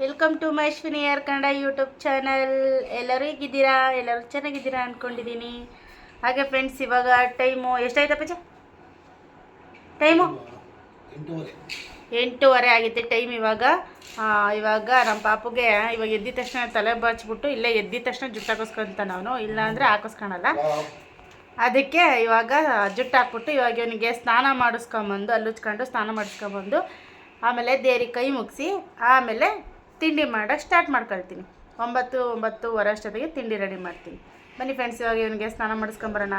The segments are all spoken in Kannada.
ವೆಲ್ಕಮ್ ಟು ಮೈಶ್ವಿನಿ ಯಾರ್ ಕನ್ನಡ ಯೂಟ್ಯೂಬ್ ಚಾನಲ್ ಎಲ್ಲರೂ ಹೀಗಿದ್ದೀರಾ? ಎಲ್ಲರೂ ಚೆನ್ನಾಗಿದ್ದೀರಾ ಅಂದ್ಕೊಂಡಿದ್ದೀನಿ ಹಾಗೆ ಫ್ರೆಂಡ್ಸ್ ಇವಾಗ ಟೈಮು ಎಷ್ಟಾಯ್ತಪ್ಪ ಟೈಮು ಎಂಟೂವರೆ. ಆಗಿತ್ತು ಟೈಮ್ ಇವಾಗ. ಇವಾಗ ನಮ್ಮ ಪಾಪುಗೆ ಇವಾಗ ಎದ್ದಿದ ತಕ್ಷಣ ತಲೆ ಬಾಚ್ಬಿಟ್ಟು ಇಲ್ಲೇ ಎದ್ದಿದ ತಕ್ಷಣ ಜುಟ್ಟು ಹಾಕಿಸ್ಕೊಂತಾನೆ ಅವನು ಇಲ್ಲಾಂದರೆ ಹಾಕಿಸ್ಕೊಳಲ್ಲ. ಅದಕ್ಕೆ ಇವಾಗ ಜುಟ್ಟು ಹಾಕ್ಬಿಟ್ಟು ಇವಾಗ ಇವನಿಗೆ ಸ್ನಾನ ಮಾಡಿಸ್ಕೊಂಬಂದು ಅಲ್ಲುಚ್ಕೊಂಡು ಸ್ನಾನ ಮಾಡಿಸ್ಕೊಂಬಂದು ಆಮೇಲೆ ದೇವ್ರಿಗೆ ಕೈ ಮುಗಿಸಿ ಆಮೇಲೆ ತಿಂಡಿ ಮಾಡೋಕ್ಕೆ ಸ್ಟಾರ್ಟ್ ಮಾಡ್ಕೊಳ್ತೀನಿ. ಒಂಬತ್ತು ಒಂಬತ್ತುವರೆ ಅಷ್ಟೊತ್ತಿಗೆ ತಿಂಡಿ ರೆಡಿ ಮಾಡ್ತೀನಿ. ಬನ್ನಿ ಫ್ರೆಂಡ್ಸ್ ಇವಾಗ ಇವನಿಗೆ ಸ್ನಾನ ಮಾಡಿಸ್ಕೊಂಬರೋಣ.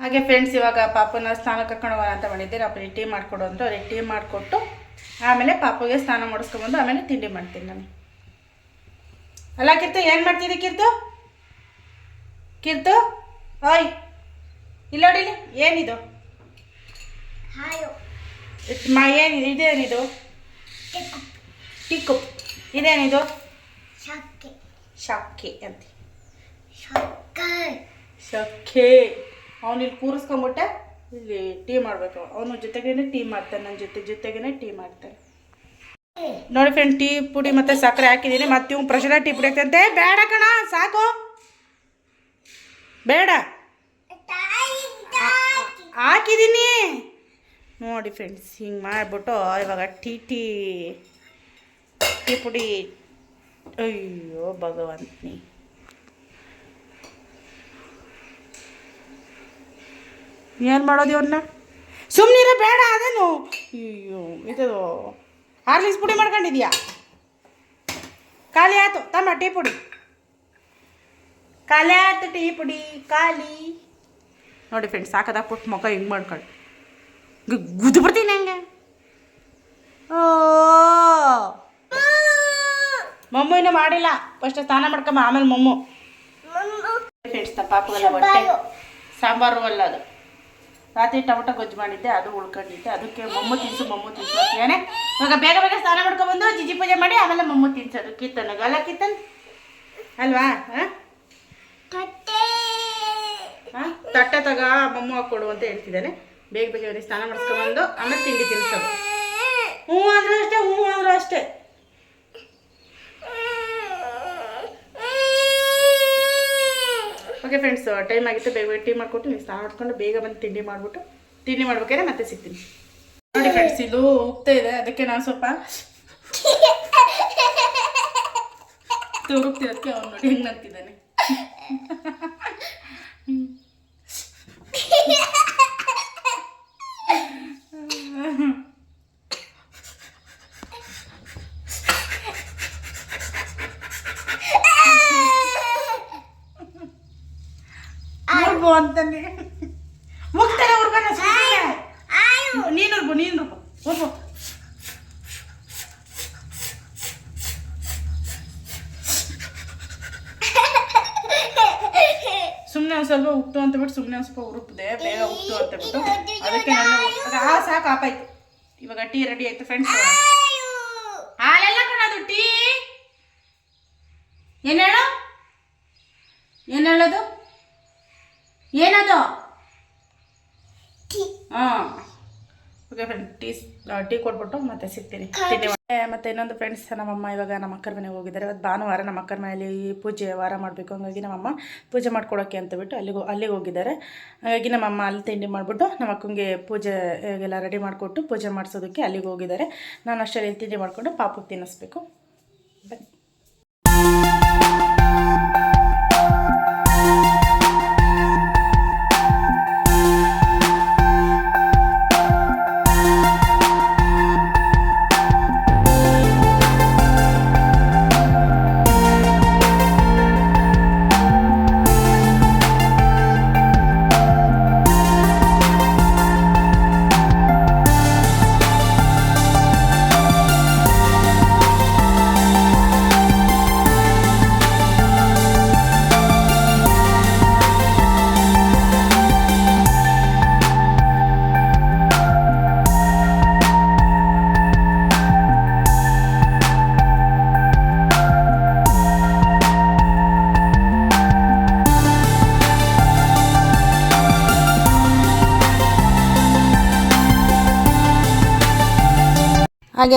ಹಾಗೆ ಫ್ರೆಂಡ್ಸ್ ಇವಾಗ ಪಾಪನ ಸ್ನಾನ ಕರ್ಕೊಂಡು ಹೋಗೋಣ ಅಂತ ಮಾಡಿದ್ದೆ ಅಪ್ಪನಿಗೆ ಟೀ ಮಾಡಿಕೊಡು ಅಂತ ಅವ್ರಿಗೆ ಟೀ ಮಾಡಿಕೊಟ್ಟು ಆಮೇಲೆ ಪಾಪಗೆ ಸ್ನಾನ ಮಾಡಿಸ್ಕೊಂಬಂದು ಆಮೇಲೆ ತಿಂಡಿ ಮಾಡ್ತೀನಿ ನಾನು. ಅಲ್ಲ ಕಿರ್ತು ಏನು ಮಾಡ್ತಿದ್ದೆ ಕಿರ್ತು? ಕಿರ್ತು ಓಯ್ ಇಲ್ಲ ನೋಡಿಲಿ ಮಾ ಏನಿದು ಇದೇನಿದು? ಟಿಕ್ಕು. ಇದೇನಿದು? ಅಂತ. ಶಕ್ಕೆ ಅವನು ಇಲ್ಲಿ ಕೂರಿಸ್ಕೊಂಬಿಟ್ಟೆ ಇಲ್ಲಿ ಟೀ ಮಾಡಬೇಕು ಅವನ. ಜೊತೆಗೇನೆ ಟೀ ಮಾಡ್ತಾನೆ ನನ್ನ ಜೊತೆ ಜೊತೆಗೇನೆ ಟೀ ಮಾಡ್ತಾನೆ. ನೋಡಿ ಫ್ರೆಂಡ್ ಟೀ ಪುಡಿ ಮತ್ತೆ ಸಕ್ಕರೆ ಹಾಕಿದ್ದೀನಿ ಮತ್ತೆ ಇವ್ ಪ್ರಶನ ಟೀ ಪುಡಿ ಹಾಕ್ತಂತೆ ಬೇಡ ಕಣ ಸಾಕು. ಬೇಡ. ಹಾಕಿದ್ದೀನಿ ನೋಡಿ ಫ್ರೆಂಡ್ಸ್ ಹಿಂಗೆ ಮಾಡಿಬಿಟ್ಟು ಇವಾಗ ಟೀ ಟೀ ಟೀ ಪುಡಿ. ಅಯ್ಯೋ ಭಗವಂತನಿ. ಏನು ಮಾಡೋದು ಇವನ್ನ ಸುಮ್ಮನಿರ ಬೇಡ ಅದೇನು ಅಯ್ಯೋ, ಇದು ಹಾರ್ಲಿಕ್ಸ್ ಪುಡಿ ಮಾಡ್ಕೊಂಡಿದ್ಯಾ? ಖಾಲಿ ಆಯ್ತು, ತಮ್ಮ ಟೀ ಪುಡಿ. ಖಾಲಿ ಆಯ್ತು ಟೀ ಪುಡಿ, ಖಾಲಿ. ನೋಡಿ ಫ್ರೆಂಡ್ಸ್ ಸಾಕದಾಕ್ಬಿಟ್ಟು ಮುಖ ಹಿಂಗೆ ಮಾಡ್ಕೊಂಡು ಗುದ್ದು ಬಿಡ್ತೀನಿ ಹಂಗೆ? ಓ. ಮಮ್ಮು ಇನ್ನೂ ಮಾಡಿಲ್ಲ. ಫಸ್ಟ್ ಸ್ನಾನ ಮಾಡ್ಕೊಂಬ ಆಮೇಲೆ ಮಮ್ಮು. ಫ್ರೆಂಡ್ಸ್ ನಮ್ಮ ಪಾಪಗೆಲ್ಲ ಹೊಟ್ಟೆ ಸಾಂಬಾರು. ಅಲ್ಲ ಅದು. ರಾತ್ರಿ ಟೊಮೊಟೊ ಗೊಜ್ಜು ಮಾಡಿದ್ದೆ ಅದು ಉಳ್ಕೊಂಡಿದ್ದೆ. ಅದಕ್ಕೆ ಮಮ್ಮು ತಿನ್ಸು ಮಮ್ಮು ತಿನ್ಸು ಅಂತೀಯಾನೆ ಇವಾಗ ಬೇಗ ಬೇಗ ಸ್ನಾನ ಮಾಡ್ಕೊಬಂದು ಜಿಜಿ ಪೂಜೆ ಮಾಡಿ ಆಮೇಲೆ ಮಮ್ಮು ತಿನ್ಸೋದು. ಕಿತ್ತನಿಗೆ ಅಲ್ಲ ಕಿತ್ತನ್ ಅಲ್ವಾ? ಹಾಂ? ಹಾಂ? ತಟ್ಟೆ ತಗ ಮಮ್ಮು ಹಾಕ್ಕೊಡು ಅಂತ ಹೇಳ್ತಿದ್ದಾನೆ. ಬೇಗ ಬೇಗ ಅವ್ರಿಗೆ ಸ್ನಾನ ಮಾಡಿಸ್ಕೊಂಬಂದು ಆಮೇಲೆ ತಿಂಡಿ ತಿನ್ಸೋದು. ಹ್ಞೂ ಅಂದ್ರೆ ಅಷ್ಟೇ ಹ್ಞೂ ಅಂದ್ರೆ ಅಷ್ಟೇ. ಓಕೆ ಫ್ರೆಂಡ್ಸ್ ಟೈಮ್ ಆಗಿತ್ತು, ಬೇಗ ಬೇಗ ಟೀ ಮಾಡಿಕೊಟ್ಟು ನೀವು ಸ್ನಾನ ಮಾಡ್ಕೊಂಡು ಬೇಗ ಬಂದು ತಿಂಡಿ ಮಾಡಿಬಿಟ್ಟು ತಿಂಡಿ ಮಾಡ್ಬೇಕಾದ್ರೆ ಮತ್ತೆ ಸಿಗ್ತೀನಿ. ನೋಡಿ ಫ್ರೆಂಡ್ಸ್ ಇದು ಹೋಗ್ತಾ ಇದೆ, ಅದಕ್ಕೆ ನಾನು ಸ್ವಲ್ಪ ತುರುಕ್ತಿರೋದಕ್ಕೆ ಅವ್ನು ನೋಡಿ ಹೆಂಗೆ ನಂತಿದ್ದಾನೆ ಉರ್ಬು ಅಂತಾನೆ ಮುಗ್ತಾನೆ ಉರ್ಬನ ನೀನು ಉರ್ಬು ನೀನು ಉರ್ಬು ಉರ್ಬು ಸುಮ್ಮನೆ ಒಂದು ಸ್ವಲ್ಪ ಉಪ್ಪು ಅಂತ ಬಿಟ್ಟು ಸುಮ್ಮನೆ ಒಂದು ಸ್ವಲ್ಪ ಉರುಪ್ದೆ ಬೇಗ ಉಪ್ಪು ಅಂತ ಬಿಟ್ಟು ಅದಕ್ಕೆ ನಾನು ಆ ಸಾಕು ಆಪಾಯ್ತು ಇವಾಗ ಟೀ ರೆಡಿ ಆಯ್ತು ಫ್ರೆಂಡ್ಸ್ ಹಾಲೆಲ್ಲ ಕಣದು ಟೀ ಏನು ಹೇಳು ಏನು ಹೇಳೋದು ಏನದು ಹಾಂ ಓಕೆ ಫ್ರೆಂಡ್ ಟೀ ಟೀ ಕೊಟ್ಬಿಟ್ಟು ಮತ್ತೆ ಸಿಗ್ತೀನಿ. ಮತ್ತೆ ಇನ್ನೊಂದು ಫ್ರೆಂಡ್ಸ್ ನಮ್ಮಮ್ಮ ಇವಾಗ ನಮ್ಮ ಅಕ್ಕರ ಮನೆಗೆ ಹೋಗಿದ್ದಾರೆ. ಇವತ್ತು ಭಾನುವಾರ ನಮ್ಮ ಅಕ್ಕರ ಮನೆಯಲ್ಲಿ ಪೂಜೆ ವಾರ ಮಾಡಬೇಕು. ಹಂಗಾಗಿ ನಮ್ಮಮ್ಮ ಪೂಜೆ ಮಾಡ್ಕೊಡೋಕ್ಕೆ ಅಂತ ಬಿಟ್ಟು ಅಲ್ಲಿಗೆ ಅಲ್ಲಿಗೆ ಹೋಗಿದ್ದಾರೆ. ಹಾಗಾಗಿ ನಮ್ಮಮ್ಮ ಅಲ್ಲಿ ತಿಂಡಿ ಮಾಡಿಬಿಟ್ಟು ನಮ್ಮ ಅಕ್ಕಂಗೆ ಪೂಜೆ ಎಲ್ಲ ರೆಡಿ ಮಾಡಿಕೊಟ್ಟು ಪೂಜೆ ಮಾಡಿಸೋದಕ್ಕೆ ಅಲ್ಲಿಗೆ ಹೋಗಿದ್ದಾರೆ. ನಾನು ಅಷ್ಟರಲ್ಲಿ ತಿಂಡಿ ಮಾಡಿಕೊಂಡು ಪಾಪಕ್ಕೆ ತಿನ್ನಿಸ್ಬೇಕು. ಬನ್ನಿ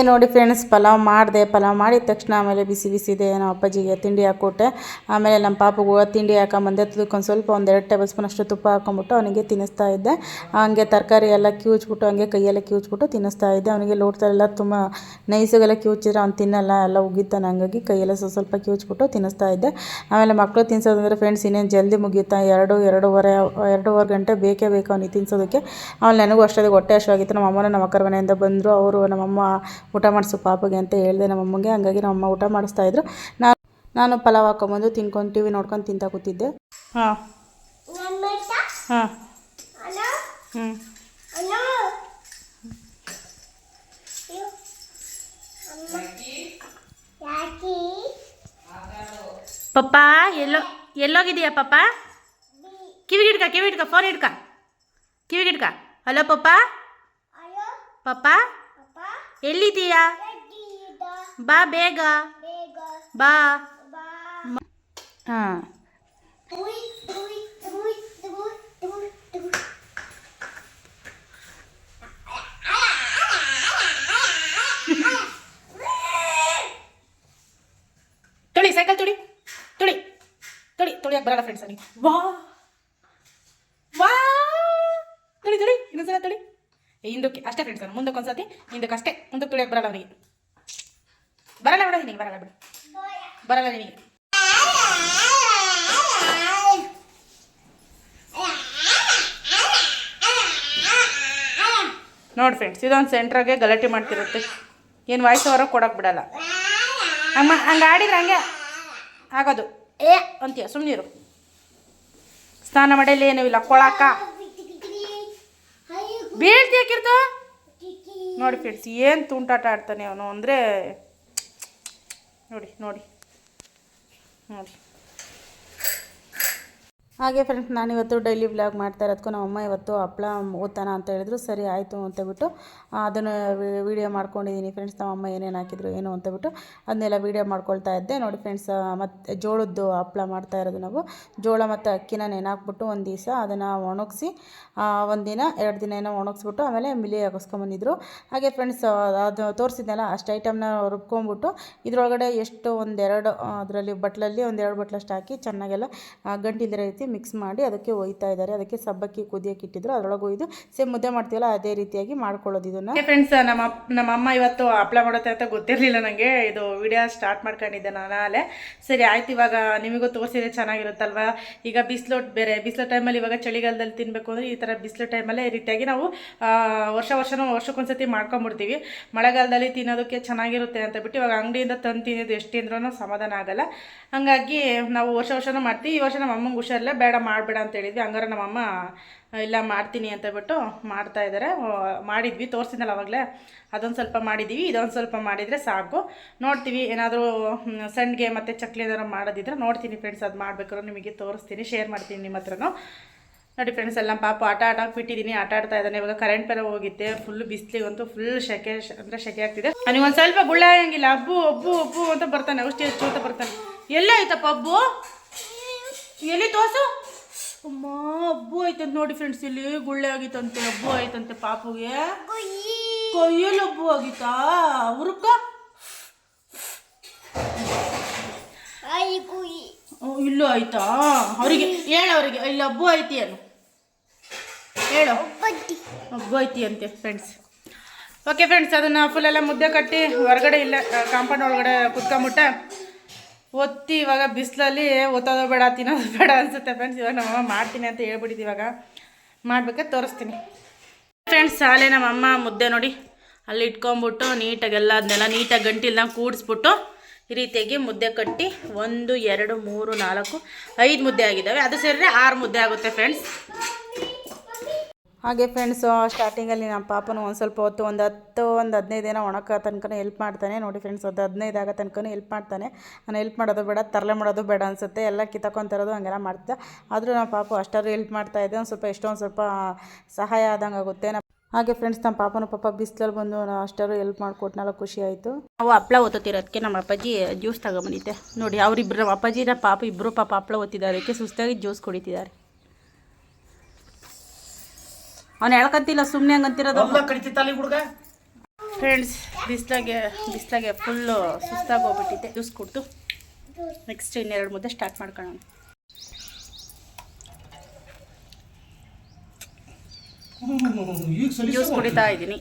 ಹಾಗೆ ನೋಡಿ ಫ್ರೆಂಡ್ಸ್ ಪಲಾವ್ ಮಾಡಿದೆ, ಪಲಾವ್ ಮಾಡಿದ ತಕ್ಷಣ ಆಮೇಲೆ ಬಿಸಿ ಬಿಸಿದೆ ನಮ್ಮ ಅಪ್ಪಾಜಿಗೆ ತಿಂಡಿ ಹಾಕ್ಕೊಟ್ಟೆ. ಆಮೇಲೆ ನಮ್ಮ ಪಾಪಗೂ ತಿಂಡಿ ಹಾಕೊಂಬಂದೆ ಅದಕ್ಕೊಂದು ಸ್ವಲ್ಪ ಒಂದು ಎರಡು ಟೇಬಲ್ ಸ್ಪೂನ್ ಅಷ್ಟು ತುಪ್ಪ ಹಾಕೊಂಬಿಟ್ಟು ಅವನಿಗೆ ತಿನ್ನಿಸ್ತಾ ಇದ್ದೆ. ಹಂಗೆ ತರಕಾರಿ ಎಲ್ಲ ಕಿವುಚ್ಬಿಟ್ಟು, ಹಂಗೆ ಕೈಯೆಲ್ಲ ಕಿವುಚ್ಬಿಟ್ಟು ತಿನ್ನಿಸ್ತಾ ಇದ್ದೆ. ಅವನಿಗೆ ಲೋಟದಲ್ಲೆಲ್ಲ ತುಂಬ ನೈಸಿಗೆಲ್ಲ ಕಿವುಚಿದ್ರೆ ಅವ್ನು ತಿನ್ನಲ್ಲ, ಎಲ್ಲ ಉಗಿತಾನೆ, ಹಂಗಾಗಿ ಕೈಯೆಲ್ಲ ಸ್ವಲ್ಪ ಸ್ವಲ್ಪ ಕಿವುಚ್ಬಿಟ್ಟು ತಿನ್ನಿಸ್ತಾ ಇದ್ದೆ. ಆಮೇಲೆ ಮಕ್ಕಳು ತಿನ್ಸೋದಂದ್ರೆ ಫ್ರೆಂಡ್ಸ್ ಇನ್ನೇನು ಜಲ್ದಿ ಮುಗಿಯುತ್ತಾ? ಎರಡು, ಎರಡೂವರೆ ಎರಡೂವರೆ ಗಂಟೆ ಬೇಕೇ ಬೇಕು ಅವನಿಗೆ ತಿನ್ಸೋದಕ್ಕೆ. ಅವ್ನು ನನಗೂ ಅಷ್ಟೊತ್ತಿಗೆ ಹೊಟ್ಟೆ ಹಶ್ವಾಗಿತ್ತು ನಮ್ಮ ಅಮ್ಮನ ನಮ್ಮ ಅಕ್ಕರ ಮನೆಯಿಂದ ಬಂದರು. ಅವರು ನಮ್ಮಮ್ಮ ಊಟ ಮಾಡಿಸು ಪಾಪಗೆ ಅಂತ ಹೇಳಿದೆ ನಮ್ಮಮ್ಮಗೆ ಹಂಗಾಗಿ ನಮ್ಮಮ್ಮ ಊಟ ಮಾಡಿಸ್ತಾ ಇದ್ರು. ನಾನು ನಾನು ಪಲಾವ್ ಹಾಕೊಂಬಂದು ತಿನ್ಕೊಂಡು ಟಿ ವಿ ನೋಡ್ಕೊಂಡು ತಿಂತಾ ಕೂತಿದ್ದೆ. ಹಾಂ. ಹಾಂ. ಹ್ಞೂ ಪಪ್ಪ ಎಲ್ಲೋ ಎಲ್ಲೋಗಿದೆಯಾ ಪಪ್ಪ? ಕಿವಿಗಿಡ್ಕ ಕಿವಿಡ್ಕ ಕಿವಿ ಹಿಡ್ಕ ಫೋನ್ ಹಿಡ್ಕ. ಕಿವಿಗಿಡ್ಕ ಹಲೋ ಪಪ್ಪ? ಪಪ್ಪ? ಎಲ್ಲಿದ್ದೀಯಾ? ಬಾ ಬೇಗ. ಬಾ. ಹಾಂ. ತುಳಿ ಸೈಕಲ್ ತುಳಿ. ತುಳಿ. ತುಳಿ ತುಳಿಯಕ್ಕೆ ಬರಲ್ಲ ಫ್ರೆಂಡ್ಸ್ ಅಲ್ಲಿ. ವಾ ತುಳಿ ತುಳಿ ಇನ್ನೊಂದ್ಸಲ ತುಳಿ ಏ, ಹಿಂದಕ್ಕೆ ಅಷ್ಟೇ ಫ್ರೆಂಡ್ಸ್ ನಾನು ಮುಂದಕ್ಕೆ ಒಂದ್ಸತಿ ಹಿಂದಕ್ಕೆ ಅಷ್ಟೇ. ಮುಂದಕ್ಕೆ ತುಳಿಯಕ್ಕೆ ಬರಲ್ಲ ಅವರಿಗೆ. ಬರಲ್ಲ ಬಿಡ ನಿನಗೆ, ಬರಲ್ಲ ಬಿಡು. ಬರಲ್ಲ ನಿನಗೆ. ನೋಡಿ ಫ್ರೆಂಡ್ಸ್ ಇದೊಂದು ಸೆಂಟ್ರಾಗೆ ಗಲಾಟೆ ಮಾಡ್ತಿರುತ್ತೆ. ಏನು ವಾಯ್ಸ್ ಅವರ ಕೊಡೋಕೆ ಬಿಡಲ್ಲ. ಅಮ್ಮ ಹಂಗೆ ಆಡಿದ್ರೆ ಹಂಗೆ ಆಗೋದು. ಏ, ಅಂತೀಯ ಸುಮ್ಮನಿರು ಸ್ನಾನ ಮಾಡಲಿ ಏನೂ ಇಲ್ಲ ಕೊಳಕ ಬೀಳ್ತೀಯ ಕಿರ್ತು ನೋಡಿ ಫ್ರೆಂಡ್ಸ್ ಏನು ತುಂಟಾಟ ಆಡ್ತಾನೆ ಅವನು ಅಂದರೆ ನೋಡಿ ನೋಡಿ ನೋಡಿ. ಹಾಗೆ ಫ್ರೆಂಡ್ಸ್ ನಾನಿವತ್ತು ಡೈಲಿ ವ್ಲಾಗ್ ಮಾಡ್ತಾ ಇರೋದಕ್ಕೂ ನಮ್ಮ ಅಮ್ಮ ಇವತ್ತು ಹಪ್ಪಳ ಓದ್ತಾನ ಅಂತ ಹೇಳಿದ್ರು. ಸರಿ ಆಯಿತು ಅಂತೇಳ್ಬಿಟ್ಟು ಅದನ್ನು ವೀಡಿಯೋ ಮಾಡ್ಕೊಂಡಿದ್ದೀನಿ ಫ್ರೆಂಡ್ಸ್ ನಮ್ಮ ಅಮ್ಮ ಏನೇನು ಹಾಕಿದ್ರು ಏನು ಅಂತೇಳ್ಬಿಟ್ಟು ಅದನ್ನೆಲ್ಲ ವೀಡಿಯೋ ಮಾಡ್ಕೊಳ್ತಾ ಇದ್ದೆ. ನೋಡಿ ಫ್ರೆಂಡ್ಸ್ ಮತ್ತು ಜೋಳದ್ದು ಹಪ್ಪಳ ಮಾಡ್ತಾ ಇರೋದು ನಾವು. ಜೋಳ ಮತ್ತು ಅಕ್ಕಿನ ನೆನಾಕ್ಬಿಟ್ಟು ಒಂದು ದಿವಸ ಅದನ್ನು ಒಣಗಿಸಿ ಒಂದಿನ ಎರಡು ದಿನ ಏನೋ ಒಣಗಿಸ್ಬಿಟ್ಟು ಆಮೇಲೆ ಮಿಲಿ ಹಾಕಿಸ್ಕೊಂಬಂದಿದ್ರು ಹಾಗೆ ಫ್ರೆಂಡ್ಸ್ ಅದು ತೋರಿಸಿದ್ನಲ್ಲ ಅಷ್ಟು ಐಟಮ್ನ ರುಬ್ಕೊಂಬಿಟ್ಟು ಇದರೊಳಗಡೆ ಎಷ್ಟು ಒಂದೆರಡು ಅದರಲ್ಲಿ ಬಟ್ಲಲ್ಲಿ ಒಂದೆರಡು ಬಟ್ಲಷ್ಟು ಹಾಕಿ ಚೆನ್ನಾಗೆಲ್ಲ ಆ, ಗಂಟಿಲ್ದಿರೋ ರೀತಿ ಮಿಕ್ಸ್ ಮಾಡಿ ಅದಕ್ಕೆ ಒಯ್ತಾ ಇದ್ದಾರೆ. ಅದಕ್ಕೆ ಸಬ್ಬಕ್ಕಿ, ಕುದಿಯಕ್ಕೆ ಇಟ್ಟಿದ್ರು. ಅದರೊಳಗೆ ಒಯ್ದು ಸೇಮ್ ಮುದ್ದೆ ಮಾಡ್ತೀವಲ್ಲ, ಅದೇ ರೀತಿಯಾಗಿ ಮಾಡ್ಕೊಳ್ಳೋದು ಇದನ್ನು. ಫ್ರೆಂಡ್ಸ್ ನಮ್ಮ ನಮ್ಮ ಅಮ್ಮ ಇವತ್ತು ಹಪ್ಳ ಮಾಡುತ್ತೆ ಅಂತ ಗೊತ್ತಿರಲಿಲ್ಲ ನನಗೆ ಇದು ವಿಡಿಯೋ ಸ್ಟಾರ್ಟ್ ಮಾಡ್ಕೊಂಡಿದ್ದೆ ನಾನು ಅಲ್ಲೇ ಸರಿ, ಆಯ್ತು ಇವಾಗ ನಿಮಗೂ ತೋರಿಸಿದ್ರೆ ಚೆನ್ನಾಗಿರುತ್ತಲ್ವಾ? ಈಗ ಬಿಸಿಲು ಬೇರೆ, ಬಿಸಿಲು ಟೈಮಲ್ಲಿ ಇವಾಗ ಚಳಿಗಾಲದಲ್ಲಿ ತಿನ್ನಬೇಕು ಅಂದರೆ ಈ ಥರ ಬಿಸಿಲು ಟೈಮಲ್ಲೇ ಈ ರೀತಿಯಾಗಿ ನಾವು ವರ್ಷ ವರ್ಷನೂ ವರ್ಷಕ್ಕೊಂದ್ಸತಿ ಮಾಡ್ಕೊಂಬಿಡ್ತೀವಿ ಮಳೆಗಾಲದಲ್ಲಿ ತಿನ್ನೋದಕ್ಕೆ ಚೆನ್ನಾಗಿರುತ್ತೆ ಅಂತ ಬಿಟ್ಟು ಇವಾಗ ಅಂಗಡಿಯಿಂದ ತಂದು ತಿನ್ನೋದು ಎಷ್ಟು ತಿಂದ್ರೂ ಸಮಾಧಾನ ಆಗಲ್ಲ. ಹಂಗಾಗಿ ನಾವು ವರ್ಷ ವರ್ಷನೂ ಮಾಡ್ತೀವಿ. ಈ ವರ್ಷ ನಮ್ಮ ಅಮ್ಮಂಗೆ ಹುಷಾರಿಲ್ಲ. ಬೇಡ ಮಾಡಬೇಡ ಅಂತ ಹೇಳಿದ್ವಿ. ಹಂಗಾರೆ ನಮ್ಮಮ್ಮ, ಇಲ್ಲ ಮಾಡ್ತೀನಿ ಅಂತ ಹೇಳ್ಬಿಟ್ಟು ಮಾಡ್ತಾ ಇದ್ದಾರೆ ಮಾಡಿದ್ವಿ, ತೋರಿಸಿದ್ನಲ್ಲ ಅವಾಗಲೇ. ಅದೊಂದು ಸ್ವಲ್ಪ ಮಾಡಿದ್ದೀವಿ ಇದೊಂದು ಸ್ವಲ್ಪ ಮಾಡಿದರೆ ಸಾಕು. ನೋಡ್ತೀವಿ, ಏನಾದರೂ ಸಂಡಿಗೆ ಮತ್ತು ಚಕ್ಲಿ ಏನಾದ್ರು ಮಾಡೋದಿದ್ರೆ ನೋಡ್ತೀನಿ ಫ್ರೆಂಡ್ಸ್ ಅದು ಮಾಡಬೇಕಾದ್ರೂ ನಿಮಗೆ ತೋರಿಸ್ತೀನಿ ಶೇರ್ ಮಾಡ್ತೀನಿ ನಿಮ್ಮ ಹತ್ರನೂ. ನೋಡಿ ಫ್ರೆಂಡ್ಸ್ ಎಲ್ಲ ಪಾಪ ಆಟ ಆಟ ಬಿಟ್ಟಿದ್ದೀನಿ ಆಟ ಆಡ್ತಾ ಇದ್ದಾನೆ. ಇವಾಗ ಕರೆಂಟ್ ಬೇರೆ ಹೋಗಿದ್ದೆ ಫುಲ್ ಬಿಸಿಲಿಗಂತೂ ಫುಲ್ ಶೆಕೆ ಅಂದರೆ ಶೆಕೆ ಆಗ್ತಿದೆ. ನನಗೆ ಒಂದು ಸ್ವಲ್ಪ ಗುಳ್ಳ ಹಂಗಿಲ್ಲ ಅಬ್ಬು ಒಬ್ಬು ಅಬ್ಬು ಅಂತ ಬರ್ತಾನೆ, ಔಷಧಿ ಹಚ್ಚು ಅಂತ ಬರ್ತಾನೆ. ಎಲ್ಲ ಆಯ್ತಪ್ಪ, ಅಬ್ಬು? ಎಲ್ಲಿ ತೋರ್ಸು? ಅಮ್ಮ, ಹಬ್ಬು ಆಯ್ತಂತೆ ನೋಡಿ ಫ್ರೆಂಡ್ಸ್ ಇಲ್ಲಿ ಗುಳ್ಳೆ ಆಗಿತ್ತಂತೆ, ಹಬ್ಬು ಆಯ್ತಂತೆ ಪಾಪುಗೆ. ಕೊಯ್ಯಲು ಹಬ್ಬು ಆಗಿತ್ತಾ? ಹುರುಕ ಇಲ್ಲೂ ಆಯ್ತಾ? ಅವರಿಗೆ ಹೇಳು ಅವರಿಗೆ, ಇಲ್ಲಿ ಹಬ್ಬು ಐತಿ ಅನು ಹೇಳು. ಹಬ್ಬು ಐತಿ ಅಂತೆ ಫ್ರೆಂಡ್ಸ್ ಓಕೆ ಫ್ರೆಂಡ್ಸ್ ಅದನ್ನು ಫುಲ್ಲೆಲ್ಲ ಮುದ್ದೆ ಕಟ್ಟಿ ಹೊರಗಡೆ ಇಲ್ಲ ಕಾಂಪೌಂಡ್ ಒಳಗಡೆ ಕುತ್ಕೊಂಬಿಟ್ಟೆ ಒತ್ತಿ ಇವಾಗ ಬಿಸಿಲಲ್ಲಿ ಒತ್ತೋದು ಬೇಡ, ತಿನ್ನೋದು ಬೇಡ ಅನಿಸುತ್ತೆ ಫ್ರೆಂಡ್ಸ್ ಇವಾಗ ನಮ್ಮಮ್ಮ ಮಾಡ್ತೀನಿ ಅಂತ ಹೇಳ್ಬಿಟ್ಟಿದ್ದು ಇವಾಗ. ಮಾಡ್ಬೇಕಾ ತೋರಿಸ್ತೀನಿ. ಫ್ರೆಂಡ್ಸ್ ಶಾಲೆ ನಮ್ಮಮ್ಮ ಮುದ್ದೆ ನೋಡಿ. ಅಲ್ಲಿ ಇಟ್ಕೊಂಬಿಟ್ಟು ನೀಟಾಗೆಲ್ಲ ಅದನ್ನೆಲ್ಲ ನೀಟಾಗಿ ಗಂಟಿಲ್ನ ಕೂಡಿಸ್ಬಿಟ್ಟು ಈ ರೀತಿಯಾಗಿ ಮುದ್ದೆ ಕಟ್ಟಿ ಒಂದು, ಎರಡು, ಮೂರು, ನಾಲ್ಕು, ಐದು ಮುದ್ದೆ ಆಗಿದ್ದಾವೆ. ಅದು ಸೇರಿದ್ರೆ ಆರು ಮುದ್ದೆ ಆಗುತ್ತೆ ಫ್ರೆಂಡ್ಸ್ ಹಾಗೆ ಫ್ರೆಂಡ್ಸು ಸ್ಟಾರ್ಟಿಂಗಲ್ಲಿ ನಮ್ಮ ಪಾಪನು ಒಂದು ಸ್ವಲ್ಪ ಹೊತ್ತು ಒಂದು ಹತ್ತು, ಒಂದು ಹದಿನೈದು ದಿನ ಒಣಕ ತನಕ ಹೆಲ್ಪ್ ಮಾಡ್ತಾನೆ. ನೋಡಿ ಫ್ರೆಂಡ್ಸ್ ಒಂದು ಹದಿನೈದು ಆಗೋ ತನಕ ಹೆಲ್ಪ್ ಮಾಡ್ತಾನೆ. ನಾನು ಹೆಲ್ಪ್ ಮಾಡೋದು ಬೇಡ, ತರಲೆ ಮಾಡೋದು ಬೇಡ ಅನಿಸುತ್ತೆ. ಎಲ್ಲ ಕಿತ್ತಕೊಂತರೋದು ಹಂಗೆಲ್ಲ ಮಾಡ್ತಾ. ಆದರೂ ನಮ್ಮ ಪಾಪು ಅಷ್ಟಾದ್ರೂ ಹೆಲ್ಪ್ ಮಾಡ್ತಾ ಇದ್ದೆ ಒಂದು ಸ್ವಲ್ಪ ಎಷ್ಟೊಂದು ಸ್ವಲ್ಪ ಸಹಾಯ ಆದಂಗೆ ಆಗುತ್ತೆ. ಹಾಗೆ ಫ್ರೆಂಡ್ಸ್ ನಮ್ಮ ಪಾಪನ ಪಾಪ ಬಿಸಿಲಲ್ಲಿ ಬಂದು ಅಷ್ಟಾದ್ರು ಹೆಲ್ಪ್ ಮಾಡಿಕೊಟ್ನಲ್ಲ, ಖುಷಿ ಆಯಿತು. ನಾವು ಹಪ್ಳ ಓದ್ತಿರೋದಕ್ಕೆ ನಮ್ಮ ಅಪ್ಪಾಜಿ ಜ್ಯೂಸ್ ತಗೊಂಬಂದಿದ್ದೆ. ನೋಡಿ ಅವರಿಬ್ಬರು ಅಪ್ಪಾಜಿ ನಮ್ಮ ಪಾಪ ಇಬ್ಬರು ಪಾಪ ಹಪ್ಳ ಓದ್ತಿದ್ದಾರೆ ಅದಕ್ಕೆ ಸುಸ್ತಾಗಿ ಜ್ಯೂಸ್ ಕುಡಿತಿದ್ದಾರೆ. ಅವ್ನು ಹೇಳ್ಕಂತಿಲ್ಲ ಸುಮ್ಮನೆ ಹಂಗಂತಿರೋದು ಹುಡುಗ? ಫ್ರೆಂಡ್ಸ್ ಬಿಸ್ಲಾಗೆ ಬಿಸ್ಲಾಗೆ ಫುಲ್ಲು ಸುಸ್ತಾಗಿ ಹೋಗ್ಬಿಟ್ಟಿದ್ದೆ. ಜ್ಯೂಸ್ ಕೊಟ್ಟು ನೆಕ್ಸ್ಟ್ ಇನ್ನೆರಡು ಮುದ್ದೆ ಸ್ಟಾರ್ಟ್ ಮಾಡ್ಕೊಳ್ಳೋಣ. ಈಗ ಜ್ಯೂಸ್ ಕುಡಿತಾ ಇದ್ದೀನಿ.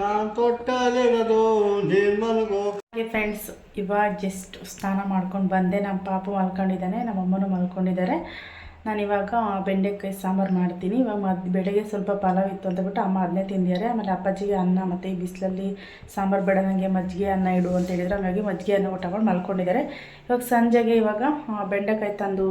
ನಾನ್ ಫ್ರೆಂಡ್ಸ್ ಇವಾಗ ಜಸ್ಟ್ ಸ್ನಾನ ಮಾಡ್ಕೊಂಡು ಬಂದೆ. ನಮ್ಮ ಪಾಪು ಮಲ್ಕೊಂಡಿದ್ದಾನೆ, ನಮ್ಮ ಅಮ್ಮನೂ ಮಲ್ಕೊಂಡಿದ್ದಾರೆ. ನಾನು ಇವಾಗ ಬೆಂಡೆಕಾಯಿ ಸಾಂಬಾರು ಮಾಡ್ತೀನಿ. ಇವಾಗ ಮದ್, ಬೆಳಗ್ಗೆ ಸ್ವಲ್ಪ ಪಲಾವ್ ಇತ್ತು ಅಂತ ಬಿಟ್ಟು ಅಮ್ಮ ಅದನ್ನೇ ತಿಂದಿದ್ದಾರೆ. ಆಮೇಲೆ ಅಪ್ಪಾಜಿಗೆ ಅನ್ನ ಮತ್ತು ಈ ಬಿಸಿಲಲ್ಲಿ ಸಾಂಬಾರು ಬೇಡ ಮಜ್ಜಿಗೆ ಅನ್ನ ಇಡು ಅಂತ ಹೇಳಿದ್ರು. ಹಾಗಾಗಿ ಮಜ್ಜಿಗೆ ಅನ್ನ ಊಟ ಮಾಡಿ ಮಲ್ಕೊಂಡಿದ್ದಾರೆ. ಇವಾಗ ಸಂಜೆಗೆ ಇವಾಗ ಬೆಂಡೆಕಾಯಿ ತಂದು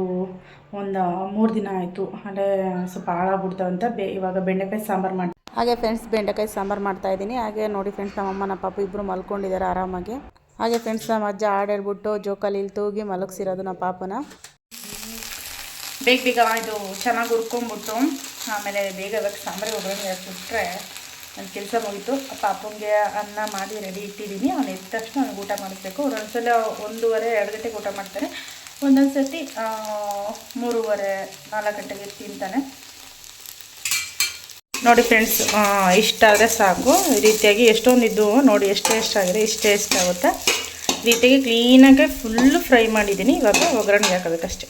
ಒಂದು ಮೂರು ದಿನ ಆಯಿತು. ಅಂದರೆ ಸ್ವಲ್ಪ ಹಾಳಾಗ್ಬಿಡ್ತಾವಂತ. ಬೇ, ಇವಾಗ ಬೆಂಡೆಕಾಯಿ ಸಾಂಬಾರು ಮಾಡಿ ಹಾಗೆ ಫ್ರೆಂಡ್ಸ್ ಬೆಂಡೆಕಾಯಿ ಸಾಂಬಾರು ಮಾಡ್ತಾ ಇದ್ದೀನಿ. ಹಾಗೆ ನೋಡಿ ಫ್ರೆಂಡ್ಸ್ ನಮ್ಮ ಅಮ್ಮ, ನಮ್ಮ ಪಾಪ ಇಬ್ಬರು ಮಲ್ಕೊಂಡಿದ್ದಾರೆ ಆರಾಮಾಗಿ. ಹಾಗೆ ಫ್ರೆಂಡ್ಸ್ ನಮ್ಮ ಅಜ್ಜ ಹಾಡು ಹೇಳ್ಬಿಟ್ಟು ಜೋಕಾಲಿ ಇಲ್ಲಿ ತೂಗಿ ಮಲಗಿಸಿರೋದು ನಮ್ಮ ಪಾಪನ. ಬೇಗ ಬೇಗ ಇದು ಚೆನ್ನಾಗಿ ಹುರ್ಕೊಂಬಿಟ್ಟು, ಆಮೇಲೆ ಬೇಗ ಬೇಗ ಸಾಂಬಾರಿಗೆ ಒಗ್ಗರಣೆ ಹಾಕ್ಬಿಟ್ರೆ ನನ್ನ ಕೆಲಸ ಮುಗೀತು. ಪಾಪಂಗೆ ಅನ್ನ ಮಾಡಿ ರೆಡಿ ಇಟ್ಟಿದ್ದೀನಿ. ಅವ್ನು ಎದ್ದ ತಕ್ಷಣ ಅವ್ನಿಗೆ ಊಟ ಮಾಡಿಸ್ಬೇಕು. ಒಂದೊಂದ್ಸಲ ಒಂದೂವರೆ, ಎರಡು ಗಂಟೆಗೆ ಊಟ ಮಾಡ್ತಾರೆ. ಒಂದೊಂದು ಸರ್ತಿ ಮೂರುವರೆ, ನಾಲ್ಕು ಗಂಟೆಗೆ ತಿಂತಾನೆ. ನೋಡಿ ಫ್ರೆಂಡ್ಸ್ ಇಷ್ಟ ಆದರೆ ಸಾಕು. ಈ ರೀತಿಯಾಗಿ ಎಷ್ಟೊಂದು ನೋಡಿ ಎಷ್ಟು ಎಷ್ಟಾಗಿದೆ ಇಷ್ಟೇ ಎಷ್ಟಾಗುತ್ತೆ ಈ ರೀತಿಯಾಗಿ ಕ್ಲೀನಾಗಿ ಫುಲ್ಲು ಫ್ರೈ ಮಾಡಿದ್ದೀನಿ. ಇವಾಗ ಒಗ್ಗರಣೆಗೆ ಹಾಕೋಬೇಕಷ್ಟೆ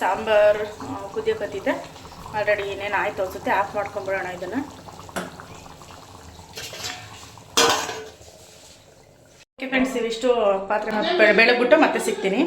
ಸಾಂಬಾರು ಕುದಿಯೋಕತ್ತಿದೆ ಆಲ್ರೆಡಿ ಏನೇನು ಆಯ್ತು ಅನ್ಸುತ್ತೆ, ಆಫ್ ಮಾಡ್ಕೊಂಬಿಡೋಣ ಇದನ್ನು ಓಕೆ ಫ್ರೆಂಡ್ಸ್ ಇವಿಷ್ಟು ಪಾತ್ರೆ ಬೆಳಗ್ಬಿಟ್ಟು ಮತ್ತೆ ಸಿಗ್ತೀನಿ.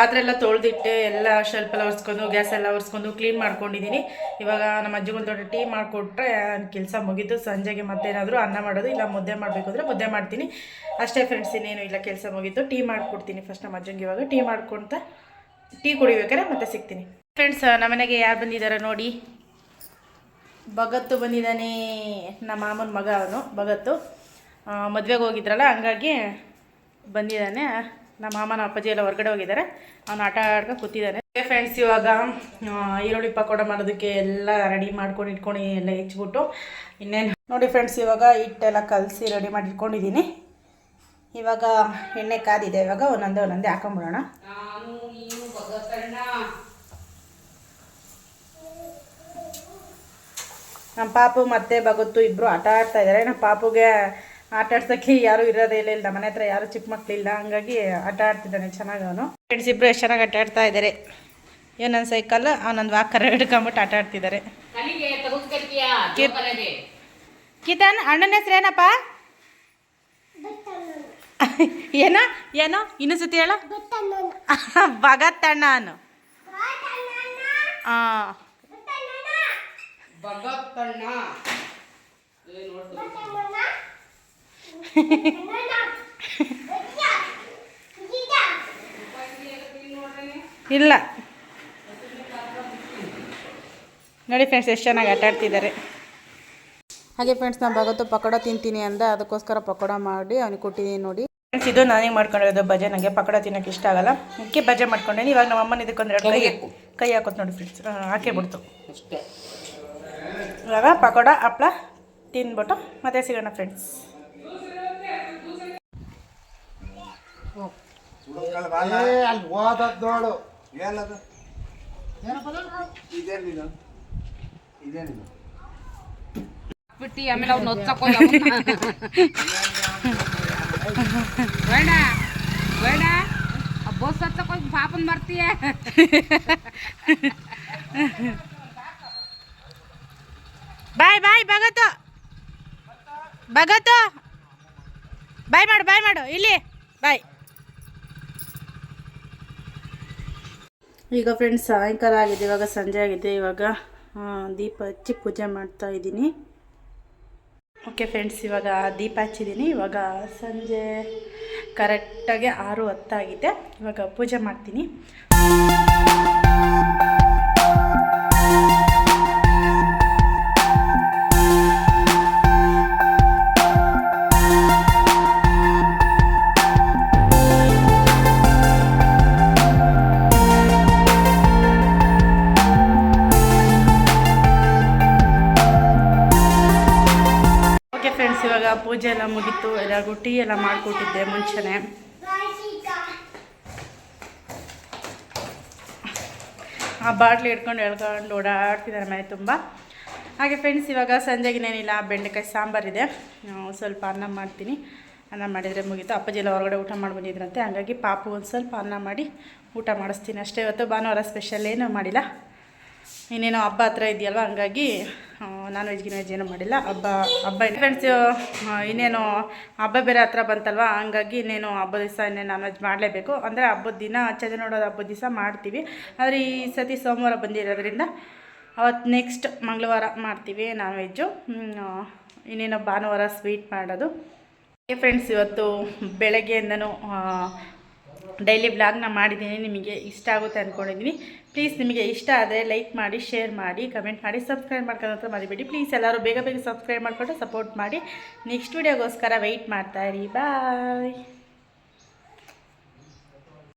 ಪಾತ್ರೆ ಎಲ್ಲ ತೊಳೆದಿಟ್ಟು ಎಲ್ಲ ಶೆಲ್ಫ್ ಎಲ್ಲ ಒರೆಸ್ಕೊಂಡು ಗ್ಯಾಸ್ ಎಲ್ಲ ಒರೆಸ್ಕೊಂಡು ಕ್ಲೀನ್ ಮಾಡ್ಕೊಂಡಿದ್ದೀನಿ ಇವಾಗ ನಮ್ಮ ಅಜ್ಜಿಗೊಂದು ದೊಡ್ಡ ಟೀ ಮಾಡಿಕೊಟ್ರೆ ಕೆಲಸ ಮುಗೀತು. ಸಂಜೆಗೆ ಮತ್ತೇನಾದರೂ ಅನ್ನ ಮಾಡೋದು ಇಲ್ಲ ಮುದ್ದೆ ಮಾಡಬೇಕು ಅಂದರೆ ಮುದ್ದೆ ಮಾಡ್ತೀನಿ. ಅಷ್ಟೇ ಫ್ರೆಂಡ್ಸ್ ಇನ್ನೇನು ಇಲ್ಲ, ಕೆಲಸ ಮುಗೀತು. ಟೀ ಮಾಡಿಕೊಡ್ತೀನಿ ಫಸ್ಟ್ ನಮ್ಮ ಅಜ್ಜಂಗೆ ಇವಾಗ. ಟೀ ಮಾಡ್ಕೊತ ಟೀ ಕುಡಿಬೇಕಾರೆ ಮತ್ತೆ ಸಿಗ್ತೀನಿ. ಫ್ರೆಂಡ್ಸ್ ನಮ್ಮನೆಗೆ ಯಾರು ಬಂದಿದ್ದಾರೆ ನೋಡಿ. ಭಗತ್ತು ಬಂದಿದ್ದಾನೆ. ನಮ್ಮ ಮಾಮನ ಮಗ ಅವನು, ಭಗತ್ತು. ಮದುವೆಗೆ ಹೋಗಿದ್ರಲ್ಲ, ಹಂಗಾಗಿ ಬಂದಿದ್ದಾನೆ. ನಮ್ಮ ಮಾಮನ ಅಪ್ಪಾಜಿ ಎಲ್ಲ ಹೊರಗಡೆ ಹೋಗಿದ್ದಾರೆ. ಅವನು ಆಟ ಆಡ್ಕೊಂಡು ಕೂತಿದ್ದಾನೆ. ಫ್ರೆಂಡ್ಸ್ ಇವಾಗ ಈರುಳ್ಳಿ ಪಕೋಡ ಮಾಡೋದಕ್ಕೆ ಎಲ್ಲ ರೆಡಿ ಮಾಡ್ಕೊಂಡು ಇಟ್ಕೊಂಡು ಎಲ್ಲ ಹೆಚ್ಚಿಬಿಟ್ಟು ಇನ್ನೇನು. ನೋಡಿ ಫ್ರೆಂಡ್ಸ್ ಇವಾಗ ಹಿಟ್ಟೆಲ್ಲ ಕಲಸಿ ರೆಡಿ ಮಾಡಿ ಇಟ್ಕೊಂಡಿದ್ದೀನಿ. ಇವಾಗ ಎಣ್ಣೆ ಕಾದಿದೆ. ಇವಾಗ ಒಂದೊಂದೇ ಒಂದೊಂದೇ ಹಾಕೊಂಬಿಡೋಣ. ನಮ್ಮ ಪಾಪು ಮತ್ತೆ ಭಗತ್ತು ಇಬ್ಬರು ಆಟ ಆಡ್ತಾ ಇದ್ದಾರೆ. ನಮ್ಮ ಪಾಪುಗೆ ಆಟ ಆಡ್ಸೋಕ್ಕೆ ಯಾರೂ ಇರೋದೇ ಇಲ್ಲ ಇಲ್ಲ. ಮನೆ ಹತ್ರ ಯಾರು ಚಿಕ್ಕ ಮಕ್ಕಳಿಲ್ಲ ಹಂಗಾಗಿ ಆಟ ಆಡ್ತಿದ್ದಾನೆ ಚೆನ್ನಾಗಿ ಅವನು. ಫ್ರೆಂಡ್ಸ್ ಇಬ್ಬರು ಎಷ್ಟು ಚೆನ್ನಾಗಿ ಆಟ ಆಡ್ತಾ ಇದ್ದಾರೆ ಏನೊಂದು ಸೈಕಲ್ ಅವನೊಂದು ವಾಕರ್ ಹಿಡ್ಕೊಂಬಿಟ್ಟು ಆಟ ಆಡ್ತಿದ್ದಾರೆ ಕಿತನ್ ಅಣ್ಣನ ಹೆಸ್ರು ಏನಪ್ಪ? ಏನೋ ಏನೋ ಇನ್ನೂ ಸತಿ ಹೇಳ. ಭಗತ್ ಅಣ್ಣ ಅನ್ನು ಹಾಂ ಇಲ್ಲ. ನೋಡಿ ಫ್ರೆಂಡ್ಸ್ ಎಷ್ಟು ಚೆನ್ನಾಗಿ ಆಟ ಆಡ್ತಿದ್ದಾರೆ. ಹಾಗೆ ಫ್ರೆಂಡ್ಸ್ ನಾನು ಭಗತ್ತು ಪಕೋಡ ತಿಂತೀನಿ ಅಂದ ಅದಕ್ಕೋಸ್ಕರ ಪಕೋಡ ಮಾಡಿ ಅವ್ನಿಗೆ ಕೊಟ್ಟಿದ್ದೀನಿ ನೋಡಿ. ಫ್ರೆಂಡ್ಸ್ ಇದು ನಾನೇ ಮಾಡ್ಕೊಂಡಿರೋದು ಬಜೆ ನನಗೆ ಪಕೋಡ ತಿನ್ನೋಕೆ ಇಷ್ಟ ಆಗಲ್ಲ. ಅದಕ್ಕೆ ಬಜೆ ಮಾಡ್ಕೊಂಡೇನಿ ಇವಾಗ ನಮ್ಮ ಅಮ್ಮನ ಇದಕ್ಕೊಂದು ಎರಡು ಕೈ ಕೈ ಹಾಕೋದು ನೋಡಿ ಫ್ರೆಂಡ್ಸ್ ಹಾಕೇ ಬಿಡ್ತು ಇವಾಗ ಪಕೋಡ ಹಪ್ಳ ತಿನ್ಬಿಟ್ಟು ಮತ್ತೆ ಸಿಗೋಣ ಫ್ರೆಂಡ್ಸ್ ಏ ಅಲ್ಲಿ ಓದದ್ ನೋಡು. ಏನದು? ಇದೇನಿದು ಇದೇನಿದು ಬಿಟ್ಟು ಆಮೇಲೆ ಅವ್ನು ಒತ್ತಕೋ ಬೇಡ ಬೇಡ ಆ ಬಸ್ ಹತ್ತಕೋ ಪಾಪನ್ ಬರ್ತೀಯ ಬಾಯ್ ಬಾಯ್ ಭಗತ್ತು. ಭಗತ್ತು. ಬಾಯ್ ಮಾಡು ಬಾಯ್ ಮಾಡು. ಇಲ್ಲಿ ಬಾಯ್. ಈಗ ಫ್ರೆಂಡ್ಸ್ ಸಾಯಂಕಾಲ ಆಗಿದೆ, ಇವಾಗ ಸಂಜೆ ಆಗಿದೆ, ಇವಾಗ ದೀಪ ಹಚ್ಚಿ ಪೂಜೆ ಮಾಡ್ತಾ ಇದ್ದೀನಿ. ಓಕೆ ಫ್ರೆಂಡ್ಸ್ ಇವಾಗ ದೀಪ ಹಚ್ಚಿದ್ದೀನಿ. ಇವಾಗ ಸಂಜೆ ಕರೆಕ್ಟಾಗಿ ಆರು ಹತ್ತಾಗಿದೆ. ಇವಾಗ ಪೂಜೆ ಮಾಡ್ತೀನಿ. ಎಲ್ಲರಿಗೂ ಟೀ ಎಲ್ಲ ಮಾಡಿಕೊಟ್ಟಿದ್ದೆ ಮುಂಚೆನೇ. ಆ ಬಾಟ್ಲಿ ಹಿಡ್ಕೊಂಡು ಎಳ್ಕೊಂಡು ಓಡಾಡ್ತಿದ್ದಾರೆ ಮನೆ ತುಂಬ. ಹಾಗೆ ಫ್ರೆಂಡ್ಸ್ ಇವಾಗ ಸಂಜೆಗಿನೇನಿಲ್ಲ ಬೆಂಡೆಕಾಯಿ ಸಾಂಬಾರಿದೆ ಸ್ವಲ್ಪ ಅನ್ನ ಮಾಡ್ತೀನಿ. ಅನ್ನ ಮಾಡಿದರೆ ಮುಗೀತು. ಅಪ್ಪಾಜಿ ಎಲ್ಲ ಹೊರಗಡೆ ಊಟ ಮಾಡಿ ಬಂದಿದ್ರಂತೆ. ಹಾಗಾಗಿ ಪಾಪು ಒಂದು ಸ್ವಲ್ಪ ಅನ್ನ ಮಾಡಿ ಊಟ ಮಾಡಿಸ್ತೀನಿ ಅಷ್ಟೇ. ಇವತ್ತು ಭಾನುವಾರ ಸ್ಪೆಷಲ್ ಏನೂ ಮಾಡಿಲ್ಲ. ಇನ್ನೇನೋ ಹಬ್ಬ ಹತ್ರ ಇದೆಯಲ್ವ? ಹಂಗಾಗಿ ನಾನ್ ವೆಜ್ ಗಿನ್ ವೆಜ್ ಏನೂ ಮಾಡಿಲ್ಲ. ಹಬ್ಬ ಹಬ್ಬ ಫ್ರೆಂಡ್ಸ್ ಇನ್ನೇನು ಹಬ್ಬ ಬೇರೆ ಹತ್ರ ಬಂತಲ್ವಾ, ಹಂಗಾಗಿ ಇನ್ನೇನು ಹಬ್ಬದ ದಿವಸ ಇನ್ನೇನು ನಾನ್ ವೆಜ್ ಮಾಡಲೇಬೇಕು. ಅಂದರೆ ಹಬ್ಬದ ದಿನ ಚಂದ ನೋಡೋದು ಹಬ್ಬದ ದಿವಸ ಮಾಡ್ತೀವಿ. ಆದರೆ ಈ ಸತಿ ಸೋಮವಾರ ಬಂದಿರೋದ್ರಿಂದ ಅವತ್ತು ನೆಕ್ಸ್ಟ್ ಮಂಗಳವಾರ ಮಾಡ್ತೀವಿ ನಾನ್ ವೆಜ್ಜು ಇನ್ನೇನು ಭಾನುವಾರ ಸ್ವೀಟ್ ಮಾಡೋದು. ಫ್ರೆಂಡ್ಸ್ ಇವತ್ತು ಬೆಳಗ್ಗೆಯಿಂದನೂ ಡೈಲಿ ಬ್ಲಾಗ್ನ ಮಾಡಿದ್ದೀನಿ. ನಿಮಗೆ ಇಷ್ಟ ಆಗುತ್ತೆ ಅಂದ್ಕೊಂಡಿದ್ದೀನಿ ಪ್ಲೀಸ್ ನಿಮಗೆ ಇಷ್ಟ ಆದರೆ ಲೈಕ್ ಮಾಡಿ ಶೇರ್ ಮಾಡಿ ಕಮೆಂಟ್ ಮಾಡಿ ಸಬ್ಸ್ಕ್ರೈಬ್ ಮಾಡ್ಕೊಳ್ಳೋದ್ರ ಮರಿಬೇಡಿ. ಪ್ಲೀಸ್ ಎಲ್ಲರೂ ಬೇಗ ಬೇಗ ಸಬ್ಸ್ಕ್ರೈಬ್ ಮಾಡಿಕೊಂಡು ಸಪೋರ್ಟ್ ಮಾಡಿ. ನೆಕ್ಸ್ಟ್ ವೀಡಿಯೋಗೋಸ್ಕರ ವೆಯ್ಟ್ ಮಾಡ್ತಾಯಿರಿ ಬಾಯ್